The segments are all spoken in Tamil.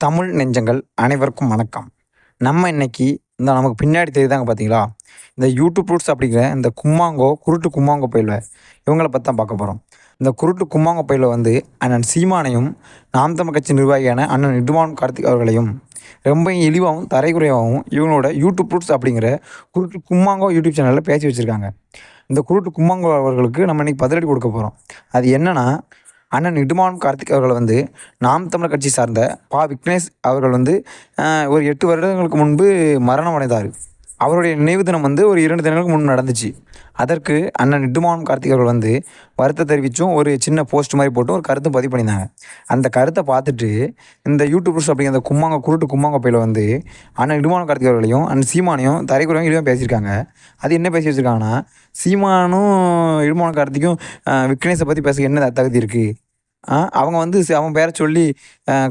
தமிழ் நெஞ்சங்கள் அனைவருக்கும் வணக்கம். நம்ம இன்னைக்கு இந்த நமக்கு பின்னாடி தெரியுதாங்க பார்த்தீங்களா இந்த யூடியூப் ரூட்ஸ் அப்படிங்கிற இந்த கும்மாங்கோ குருட்டு கும்மாங்கோ பயில இவங்களை பற்றி தான் பார்க்க போகிறோம் இந்த குருட்டு கும்மாங்கோ பயில வந்து அண்ணன் சீமானையும் நாம் தமிழ் கட்சி நிர்வாகியான அண்ணன் இடுமான் கார்த்திக் அவர்களையும் ரொம்ப இழிவாகவும் தரைக்குறையாகவும் இவங்களோட யூடியூப் ரூட்ஸ் அப்படிங்கிற குருட்டு கும்மாங்கோ யூடியூப் சேனலில் பேசி வச்சுருக்காங்க. இந்த குருட்டு கும்மாங்கோ அவர்களுக்கு நம்ம இன்னைக்கு பதிலடி கொடுக்க போகிறோம் அது என்னன்னா அண்ணன் இடுமான் கார்த்திக் அவர்கள் வந்து நாம் தமிழர் கட்சி சார்ந்த பா. விக்னேஷ் அவர்கள் வந்து ஒரு எட்டு வருடங்களுக்கு முன்பு மரணம் அடைந்தார். அவருடைய நினைவு தினம் வந்து ஒரு இரண்டு தினங்களுக்கு முன் நடந்துச்சு. அதற்கு அண்ணன் இடுமான் கார்த்திக் அவர்கள் வந்து வருத்தம் தெரிவித்தும் ஒரு சின்ன போஸ்ட் மாதிரி போட்டு ஒரு கருத்தும் பதிவு பண்ணியிருந்தாங்க. அந்த கருத்தை பார்த்துட்டு இந்த யூடியூபர்ஸ் அப்படிங்கிற அந்த கும்மாங்க குருட்டு கும்மாங்க பையில வந்து அண்ணன் இடுமான கார்த்திக் அவர்களையும் அண்ணன் சீமானையும் தரைக்குறையும் இழிவாக பேசியிருக்காங்க. அது என்ன பேசி வச்சிருக்காங்கன்னா சீமானும் இடுமான கார்த்திக்கும் விக்னேஷை பற்றி பேச என்ன தகுதி இருக்குது அவங்க வந்து அவன் பேரை சொல்லி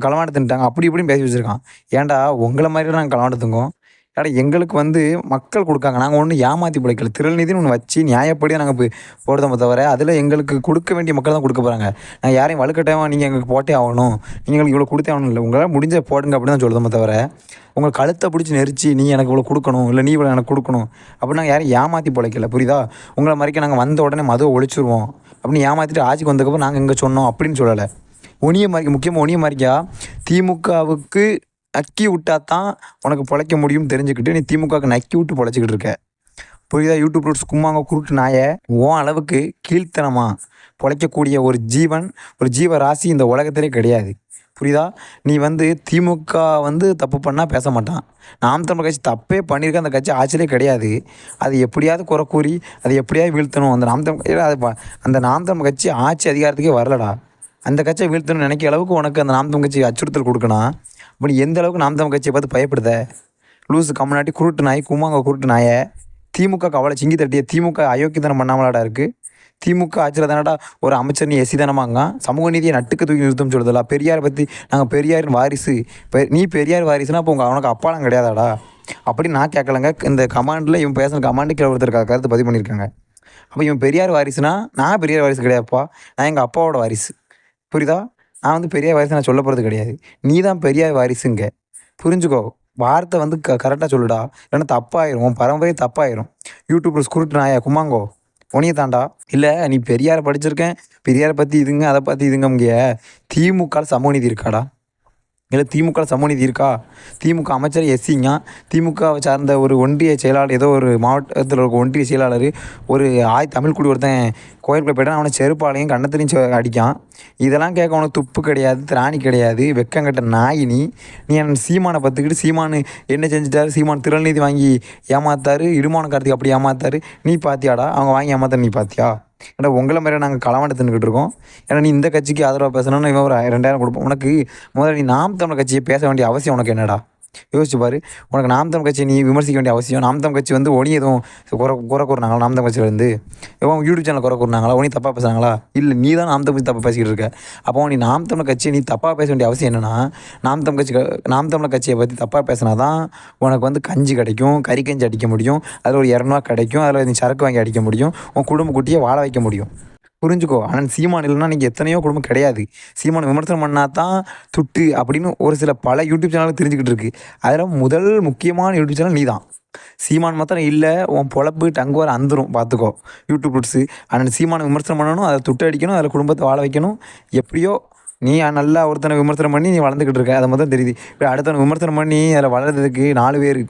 களவாண்டு தின்ட்டாங்க அப்படி இப்படின்னு பேசி வச்சுருக்கான். ஏன்டா உங்களை மாதிரி நாங்கள் களவாண்டு திங்கோம் ஏடா எங்களுக்கு வந்து மக்கள் கொடுக்காங்க. நாங்கள் ஒன்றும் ஏமாற்றி பிழைக்கல. திருநிதின்னு ஒன்று வச்சு நியாயப்படியாக நாங்கள் போய் போடுறோமே தவிர அதில் எங்களுக்கு கொடுக்க வேண்டிய மக்கள் தான் கொடுக்க போகிறாங்க நாங்கள் யாரையும் வலுக்கட்டாயமாக நீங்கள் எங்களுக்கு போட்டே ஆகணும். நீங்கள் எங்களுக்கு இவ்வளோ கொடுத்தே ஆகணும் இல்லை உங்களால் முடிஞ்ச போடுங்க அப்படின்னு தான் சொல்லுதோமே தவிர உங்கள் கழுத்தை பிடிச்சி நெரிச்சு நீ எனக்கு இவ்வளோ கொடுக்கணும் இல்லை நீ இவ்வளோ எனக்கு கொடுக்கணும் அப்படின்னு நாங்கள் யாரையும் ஏமாற்றி பிழைக்கல. புரியுதா? உங்களை மாதிரிக்கு நாங்கள் வந்த உடனே மதுவை ஒழிச்சிருவோம். அப்படின்னு ஏமாற்றிட்டு ஆட்சிக்கு வந்ததுக்கப்புறம் நாங்கள் இங்கே சொன்னோம் அப்படின்னு சொல்லலை. ஒனிய மாதிரி முக்கியமாக ஒனிய மாதிரிக்கா திமுகவுக்கு நக்கி விட்டா தான் உனக்கு பிழைக்க முடியும்னு தெரிஞ்சுக்கிட்டு நீ திமுகவுக்கு நக்கி விட்டு பிழைச்சிக்கிட்டு இருக்க. புரியுதா? யூடியூப் ரூட்ஸ் கும்மாங்க குருட்டு நாய. ஓ அளவுக்கு கீழ்த்தனமா பிழைக்கக்கூடிய ஒரு ஜீவன் ஒரு ஜீவ ராசி இந்த உலகத்திலே கிடையாது. புரியுதா? நீ வந்து திமுக வந்து தப்பு பண்ணால் பேச மாட்டான். நாம் தமிழ் கட்சி தப்பே பண்ணியிருக்க அந்த கட்சி ஆட்சியிலே கிடையாது. அது எப்படியாவது குறை கூறி அது எப்படியாவது வீழ்த்தணும். அந்த நாம் தமிழ் அது அந்த நாம் தமிழ் கட்சி ஆட்சி அதிகாரத்துக்கே வரலடா. அந்த கட்சியை வீழ்த்தணும்னு நினைக்கிற அளவுக்கு உனக்கு அந்த நாம் தமிழ் கட்சி அச்சுறுத்தல் கொடுக்கணும். இப்போ எந்த அளவுக்கு நாம் தமிழ் கட்சியை பார்த்து பயப்படுத? லூசு கம்முனாட்டி குருட்டு நாய் குமாங்க குருட்டு நாயை. திமுக கவலை சிங்கி தட்டிய திமுக அயோக்கியத்தனம் பண்ணாமலாடா இருக்குது திமுக ஆட்சியில் தானடா ஒரு அமைச்சர் நீ எசி தானமாங்க சமூக நீதியை நட்டுக்கு தூக்கி நிறுத்தம் சொல்லுதலா பெரியாரை பற்றி நாங்கள் பெரியாரின் வாரிசு. பெ- நீ பெரியார் வாரிசுனா அப்போ உங்கள் அவனுக்கு அப்பாலாம் கிடையாதாடா? அப்படி நான் கேட்கலங்க. இந்த கமாண்டில் இவன் பேசுகிற கமாண்டு கீழே ஒருத்தர் கருத்து பதிவு பண்ணியிருக்காங்க. அப்போ இவன் பெரியார் வாரிசுனா நான் பெரியார் வாரிசு கிடையாதுப்பா. நான் எங்கள் அப்பாவோட வாரிசு. புரியுதா? நான் வந்து பெரிய வாரிசு நான் சொல்ல போகிறது கிடையாது. நீ தான் பெரிய வாரிசுங்க. புரிஞ்சுக்கோ. வார்த்தை வந்து க கரெக்டாக சொல்லுடா. இல்லைன்னா தப்பாயிரும். உன் பரம்பரை தப்பாயிரும். யூடியூப்பில் ஸ்குருட்டு நாயா குமாங்கோ. உனிய தாண்டா இல்லை நீ பெரியாரை படிச்சிருக்கேன். பெரியாரை பற்றி இதுங்க அதை பற்றி இதுங்க இங்கே திமுக சமூக நீதி இருக்காடா. இல்லை திமுக ல இருக்கா? திமுக அமைச்சர் எஸ்சிங்க திமுகவை சார்ந்த ஒரு ஒன்றிய செயலாளர் ஏதோ ஒரு மாவட்டத்தில் இருக்க ஒன்றிய செயலாளர் ஒரு ஆய் தமிழ் குடி ஒருத்தன் கோயிலுக்குள்ள போய்ட்டான் அவனை செருப்பாலையும் கண்ணத்திலையும் அடிக்கான். இதெல்லாம் கேட்க அவனுக்கு துப்பு கிடையாது திராணி கிடையாது வெக்கங்கட்ட நாயினி. நீ நீ என் சீமானை பார்த்துக்கிட்டு சீமானு என்ன செஞ்சுட்டாரு? சீமான் திரள்நீதி வாங்கி ஏமாத்தாரு இடுமான கார்த்திக் அப்படி ஏமாத்தாரு. நீ பாத்தியாடா? அவங்க வாங்கி ஏமாத்த நீ பாத்தியா? ஏன்னா உங்களை மாதிரி நாங்கள் களவாண்டு தின்னுக்கிட்டு இருக்கோம்? ஏன்னா நீ இந்த கட்சிக்கு ஆதரவாக பேசணும்னு இவன் ஒரு ரெண்டாயிரம் கொடுப்போம். உனக்கு முதல்ல நீ நாம் தமிழ் கட்சியை பேச வேண்டிய அவசியம் உனக்கு என்னடா? யோசிச்சு பாரு. உனக்கு நாம் கட்சி நீ விமர்சிக்க வேண்டிய அவசியம். நாம் கட்சி வந்து ஒனி எதுவும் குறை குறை கூறினாங்களா? நாம் தமிழ் கட்சியிலேருந்து இவன் யூடியூப் சேனல் குறை கூறினாங்களா? ஒனி தப்பாக பேசுனாங்களா இல்லை நீ தான் நாம் கட்சி தப்பாக பேசிக்கிட்டு இருக்க. அப்போ நீ நாம் தமிழ் நீ தப்பாக பேச வேண்டிய அவசியம் என்னென்னா நாம் கட்சி நாம் தமிழ் கட்சியை பற்றி தப்பாக பேசினா தான் உனக்கு வந்து கஞ்சி கிடைக்கும் கறி கஞ்சி அடிக்க முடியும் அதில் ஒரு இரநூறுவா கிடைக்கும் அதில் நீ சரக்கு வாங்கி அடிக்க முடியும் உன் குடும்ப குட்டியை வாழ வைக்க முடியும். புரிஞ்சுக்கோ. ஆனால் சீமான் இல்லைன்னா நீங்கள் எத்தனையோ குடும்பம் கிடையாது. சீமான் விமர்சனம் பண்ணால் தான் துட்டு அப்படின்னு ஒரு சில பல யூடியூப் சேனல் தெரிஞ்சுக்கிட்டு இருக்குது அதில் முதல் முக்கியமான யூடியூப் சேனல் நீ தான் சீமான் மாத்திரம் இல்லை உன் பொழப்பு டங்குவார அந்துரும். பார்த்துக்கோ. யூடியூப் ரூட்ஸு ஆனால் சீமானை விமர்சனம் பண்ணணும் அதை துட்டு அடிக்கணும் அதில் குடும்பத்தை வாழ வைக்கணும். எப்படியோ நீ நல்லா ஒருத்தனை விமர்சனம் பண்ணி நீ வளர்ந்துக்கிட்டு இருக்க. அதை மட்டும் தெரியுது. இப்போ அடுத்தவனை விமர்சனம் பண்ணி அதில் வளர்றதுக்கு நாலு பேர்.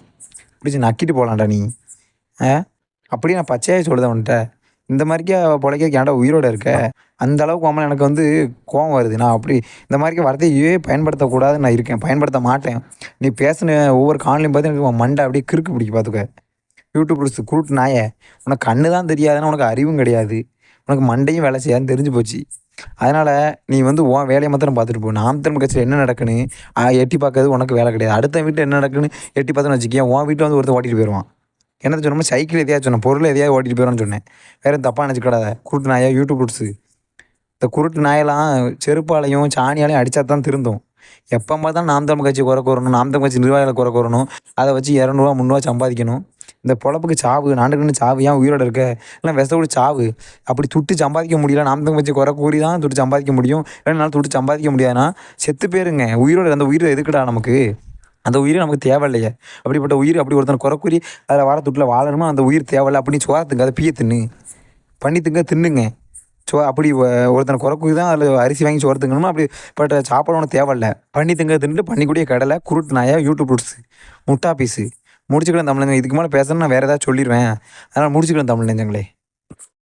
பிடிச்சி நக்கிட்டு போகலாம்டா நீ. ஆ? அப்படியே நான் பச்சையாக சொல்லுதேன் உன்கிட்ட. இந்த மாதிரிக்கே பிழைக்க ஏன்டா உயிரோட இருக்க. அந்த அளவுக்கு அம்மா எனக்கு வந்து கோவம் வருது. நான் அப்படி இந்த மாதிரி வார்த்தையே பயன்படுத்தக்கூடாதுன்னு நான் இருக்கேன். பயன்படுத்த மாட்டேன். நீ பேசின ஒவ்வொரு காணொலியும் பார்த்து எனக்கு உன் மண்டை அப்படியே கிறுக்கு பிடிக்க பார்த்துக்க. யூடியூப் ரூல்ஸ் குருட்டு நாயே. உனக்கு கண்ணு தான் தெரியாதுன்னா உனக்கு அறிவும் கிடையாது. உனக்கு மண்டையும் வேலை செய்யாதுன்னு தெரிஞ்சு போச்சு. அதனால் நீ வந்து உன் வேலையை மாத்திரம் பார்த்துட்டு போ. நாம் திரும்ப கட்சியில் என்ன நடக்குன்னு எட்டி பார்க்கறது உனக்கு வேலை கிடையாது. அடுத்த வீட்டில் என்ன நடக்குன்னு எட்டி பார்த்தோன்னு வச்சுக்கேன் உன் வீட்டில் வந்து ஒருத்தர் ஓட்டிட்டு போயிடுவான் என்ன சொன்னோம்? சைக்கிள் எதையாவது சொன்னேன் பொருள் எதையாவது ஓட்டிட்டு போயிடணும்னு சொன்னேன். வேற தப்பாக நினச்சிக்கூடாத குருட்டு நாயா யூடியூப் ரூட்ஸு இந்த குருட்டு நாயெல்லாம் செருப்பாலையும் சாணியாலையும் அடித்தா தான் திருந்தோம். எப்போ பார்த்தா நாம் தமிழ் கட்சி குறை கூறணும். நாம் தமிழ் கட்சி நிர்வாகிகளை குறை கூறணும். அதை வச்சு இரநூறுவா முந்நூறுவா சம்பாதிக்கணும். இந்த பொழப்புக்கு சாவு நாண்டுக்குன்னு சாவு ஏன் உயிரோட இருக்க? இல்லை கூட சாவு. அப்படி துட்டு சம்பாதிக்க முடியல நாம் தமிழ் வச்சு குறை கூறி தான் துட்டு சம்பாதிக்க முடியும். இல்லைனாலும் துட்டு சம்பாதிக்க முடியாதுன்னா செத்து போயிருங்க. உயிரோட அந்த உயிரை எதுக்குடா நமக்கு? அந்த உயிர் நமக்கு தேவையில்லையே. அப்படிப்பட்ட உயிர் அப்படி ஒருத்தன் குறைக்குறி அதில் வார வாழணுமா அந்த உயிர் தேவையில்லை அப்படின்னு சோறத்துங்க அதை பிய தின்னு. பண்ணி திங்க தின்னுங்க. சோ அப்படி ஒருத்தனை குறை தான் அதில் அரிசி வாங்கி சோறு திங்கணுமா அப்படி பட் சாப்பாடு ஒன்று தேவையில்ல. பண்ணி திங்க தின்னுட்டு பண்ணிக்கூடிய கடலை குருட்டு நாயா யூடியூப் ரூட்ஸ் முட்டா பீஸு. முடிச்சுக்கலாம் தமிழ் இதுக்கு மேலே பேசணும் நான் வேறு ஏதாவது சொல்லிடுவேன் அதனால் முடிச்சுக்கலாம் தமிழ் நெஞ்சங்களே.